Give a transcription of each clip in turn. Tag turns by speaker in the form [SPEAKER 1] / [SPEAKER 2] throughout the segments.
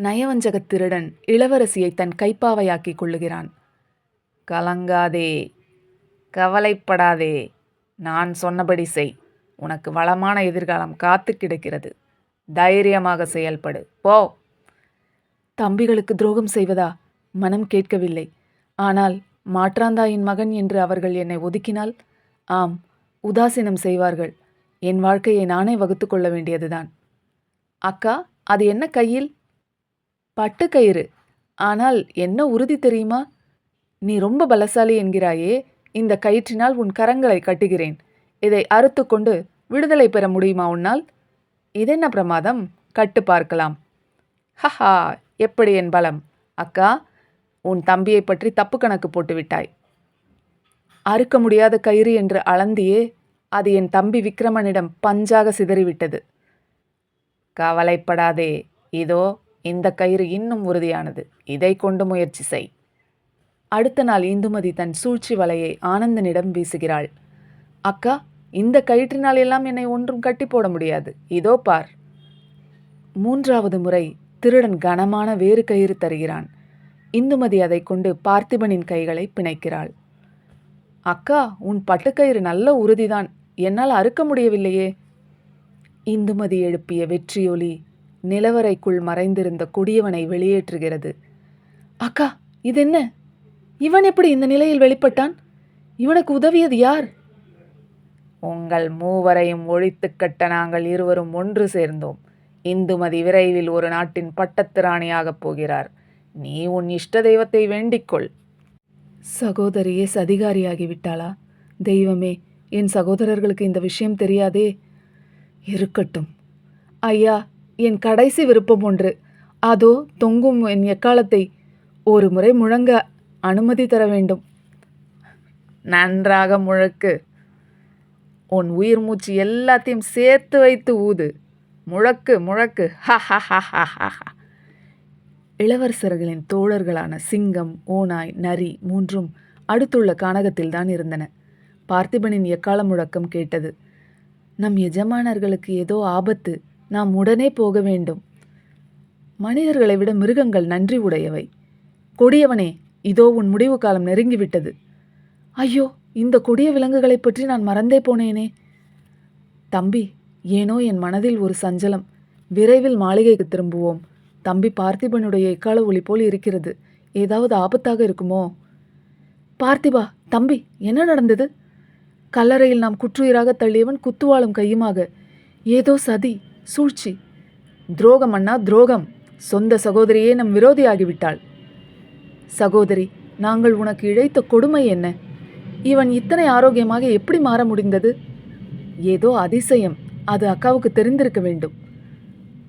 [SPEAKER 1] நயவஞ்சகத் திருடன் இளவரசியை தன் கைப்பாவையாக்கிக் கொள்ளுகிறான். கலங்காதே கவலைப்படாதே நான் சொன்னபடி செய். உனக்கு வளமான எதிர்காலம் காத்து கிடக்கிறது. தைரியமாக செயல்படு. போ. தம்பிகளுக்கு துரோகம் செய்வதா? மனம் கேட்கவில்லை. ஆனால் மாற்றாந்தாயின் மகன் என்று அவர்கள் என்னை ஒதுக்கினால்? ஆம் உதாசீனம் செய்வார்கள். என் வாழ்க்கையை நானே வகுத்து கொள்ள வேண்டியதுதான். அக்கா அது என்ன கையில்? பட்டுக்கயிறு. ஆனால் என்ன உறுதி தெரியுமா? நீ ரொம்ப பலசாலி என்கிறாயே இந்த கயிற்றினால் உன் கரங்களை கட்டுகிறேன். இதை அறுத்துக்கொண்டு விடுதலை பெற முடியுமா உன்னால்? இதென்ன பிரமாதம்? கட்டு பார்க்கலாம். ஹஹா எப்படி என் பலம்? அக்கா உன் தம்பியை பற்றி தப்பு கணக்கு போட்டுவிட்டாய் அறுக்க முடியாத கயிறு என்று அளந்தியே அது என் தம்பி விக்ரமனிடம் பஞ்சாக சிதறிவிட்டது. கவலைப்படாதே இதோ இந்த கயிறு இன்னும் உறுதியானது. இதை கொண்டு முயற்சி செய். அடுத்த நாள் இந்துமதி தன் சூழ்ச்சி வலையை ஆனந்தனிடம் வீசுகிறாள். அக்கா இந்த கயிற்றினால் எல்லாம் என்னை ஒன்றும் கட்டி போட முடியாது. இதோ பார். மூன்றாவது முறை திருடன் கனமான வேறு கயிறு தருகிறான். இந்துமதி அதை கொண்டு பார்த்திபனின் கைகளை பிணைக்கிறாள். அக்கா உன் பட்டுக்கயிறு நல்ல உறுதிதான். என்னால் அறுக்க முடியவில்லையே. இந்துமதி எழுப்பிய வெற்றியொலி நிலவரைக்குள் மறைந்திருந்த கொடியவனை வெளியேற்றுகிறது. அக்கா இது என்ன இவன் எப்படி இந்த நிலையில் வெளிப்பட்டான்? இவனுக்கு உதவியது யார்? உங்கள் மூவரையும் ஒழித்து கட்ட நாங்கள் இருவரும் ஒன்று சேர்ந்தோம். இந்துமதி விரைவில் ஒரு நாட்டின் பட்டத்து ராணியாகப் போகிறார். நீ உன் இஷ்ட தெய்வத்தை வேண்டிக்கொள். சகோதரியே சதிகாரியாகிவிட்டாளா? தெய்வமே என் சகோதரர்களுக்கு இந்த விஷயம் தெரியாதே? இருக்கட்டும். ஐயா என் கடைசி விருப்பம் ஒன்று. அதோ தொங்கும் என் எக்காலத்தை. ஒரு முறை முழங்க அனுமதி தர வேண்டும். நன்றாக முழக்கு. உன் உயிர் மூச்சு எல்லாத்தையும் சேர்த்து வைத்து ஊது. முழக்கு முழக்கு. இளவரசர்களின் தோழர்களான சிங்கம் ஓநாய் நரி மூன்றும் அடுத்துள்ள கானகத்தில் தான் இருந்தன. பார்த்திபனின் எக்கால முழக்கம் கேட்டது. நம் எஜமானர்களுக்கு ஏதோ ஆபத்து. நாம் உடனே போக வேண்டும். மனிதர்களை விட மிருகங்கள் நன்றி உடையவை. கொடியவனே இதோ உன் முடிவு காலம் நெருங்கிவிட்டது. ஐயோ இந்த கொடிய விலங்குகளைப் பற்றி நான் மறந்தே போனேனே. தம்பி ஏனோ என் மனதில் ஒரு சஞ்சலம். விரைவில் மாளிகைக்கு திரும்புவோம். தம்பி பார்த்திபனுடைய எக்கால ஒளி போல் இருக்கிறது. ஏதாவது ஆபத்தாக இருக்குமோ? பார்த்திபா தம்பி என்ன நடந்தது? கல்லறையில் நாம் குற்றுயிராக தள்ளியவன் குத்துவாளும் கையுமாக. ஏதோ சதி சூழ்ச்சி. துரோகம் அண்ணா துரோகம். சொந்த சகோதரியே நம் விரோதியாகிவிட்டாள். சகோதரி நாங்கள் உனக்கு இழைத்த கொடுமை என்ன? இவன் இத்தனை ஆரோக்கியமாக எப்படி மாற முடிந்தது? ஏதோ அதிசயம். அது அக்காவுக்கு தெரிந்திருக்க வேண்டும்.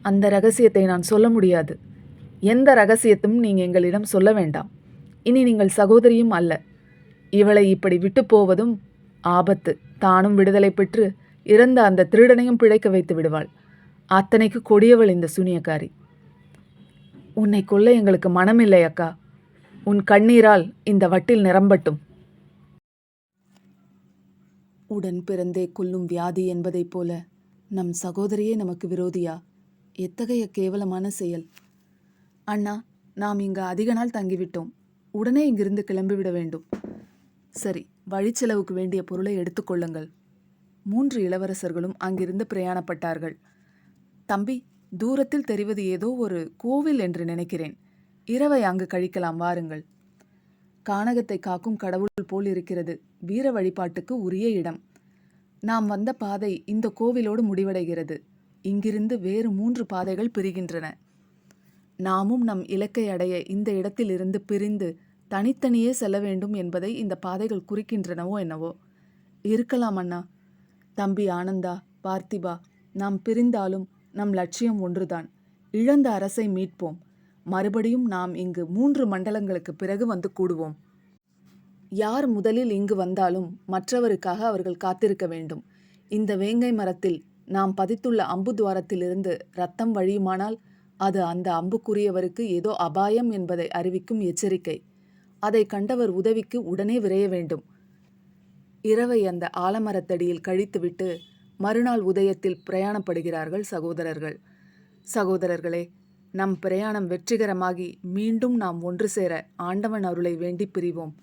[SPEAKER 1] அந்த ரகசியத்தை நான் சொல்ல முடியாது. எந்த ரகசியத்தும் நீங்கள் எங்களிடம் சொல்ல வேண்டாம். இனி நீங்கள் சகோதரியும் அல்ல. இவளை இப்படி விட்டு போவதும் ஆபத்து. தானும் விடுதலை பெற்று இறந்த அந்த திருடனையும் பிழைக்க வைத்து விடுவாள். அத்தனைக்கு கொடியவள் இந்த சூனியக்காரி. உன்னை கொல்ல எங்களுக்கு மனமில்லை அக்கா. உன் கண்ணீரால் இந்த வட்டில் நிரம்பட்டும். உடன் பிறந்தே கொல்லும் வியாதி என்பதைப் போல நம் சகோதரியே நமக்கு விரோதியா? எத்தகைய கேவலமான செயல். அண்ணா நாம் இங்கு அதிக நாள் தங்கிவிட்டோம். உடனே இங்கிருந்து கிளம்பிவிட வேண்டும். சரி வழிச்செலவுக்கு வேண்டிய பொருளை எடுத்துக்கொள்ளுங்கள் மூன்று இளவரசர்களும் அங்கிருந்து பிரயாணப்பட்டார்கள். தம்பி தூரத்தில் தெரிவது ஏதோ ஒரு கோவில் என்று நினைக்கிறேன். இரவை அங்கு கழிக்கலாம் வாருங்கள். கானகத்தை காக்கும் கடவுள் போல் இருக்கிறது வீர வழிபாட்டுக்கு உரிய இடம். நாம் வந்த பாதை இந்த கோவிலோடு முடிவடைகிறது. இங்கிருந்து வேறு மூன்று பாதைகள் பிரிகின்றன. நாமும் நம் இலக்கை அடைய இந்த இடத்திலிருந்து பிரிந்து தனித்தனியே செல்ல வேண்டும் என்பதை இந்த பாதைகள் குறிக்கின்றனவோ என்னவோ. இருக்கலாம் அண்ணா. தம்பி ஆனந்தா பார்த்திபா நாம் பிரிந்தாலும் நம் லட்சியம் ஒன்றுதான். இழந்த அரசை மீட்போம். மறுபடியும் நாம் இங்கு மூன்று மண்டலங்களுக்கு பிறகு வந்து கூடுவோம். யார் முதலில் இங்கு வந்தாலும் மற்றவருக்காக அவர்கள் காத்திருக்க வேண்டும். இந்த வேங்கை மரத்தில் நாம் பதித்துள்ள அம்பு துவாரத்திலிருந்து ரத்தம் வழியுமானால் அது அந்த அம்புக்குரியவருக்கு ஏதோ அபாயம் என்பதை அறிவிக்கும் எச்சரிக்கை. அதை கண்டவர் உதவிக்கு உடனே விரைய வேண்டும். இரவை அந்த ஆலமரத்தடியில் கழித்துவிட்டு மறுநாள் உதயத்தில் பிரயாணப்படுகிறார்கள் சகோதரர்கள். சகோதரர்களே நம் பிரயாணம் வெற்றிகரமாகி மீண்டும் நாம் ஒன்று சேர ஆண்டவன் அருளை வேண்டி பிரிவோம்.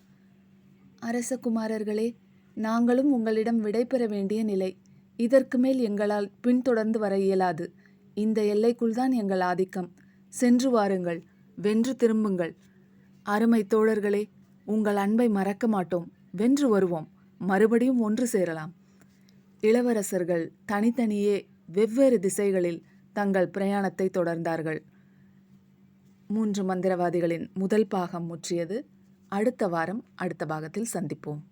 [SPEAKER 1] அரசகுமாரர்களே நாங்களும் உங்களிடம் விடைபெற வேண்டிய நிலை இதற்கு மேல் எங்களால் பின்தொடர்ந்து வர இயலாது. இந்த எல்லைக்குள்தான் எங்கள் ஆதிக்கம். சென்று வாருங்கள் வென்று திரும்புங்கள். அருமை தோழர்களே உங்கள் அன்பை மறக்க மாட்டோம். வென்று வருவோம். மறுபடியும் ஒன்று சேரலாம். இளவரசர்கள் தனித்தனியே வெவ்வேறு திசைகளில் தங்கள் பிரயாணத்தை தொடர்ந்தார்கள். மூன்று மந்திரவாதிகளின் முதல் பாகம் முற்றியது. அடுத்த வாரம் அடுத்த பாகத்தில் சந்திப்போம்.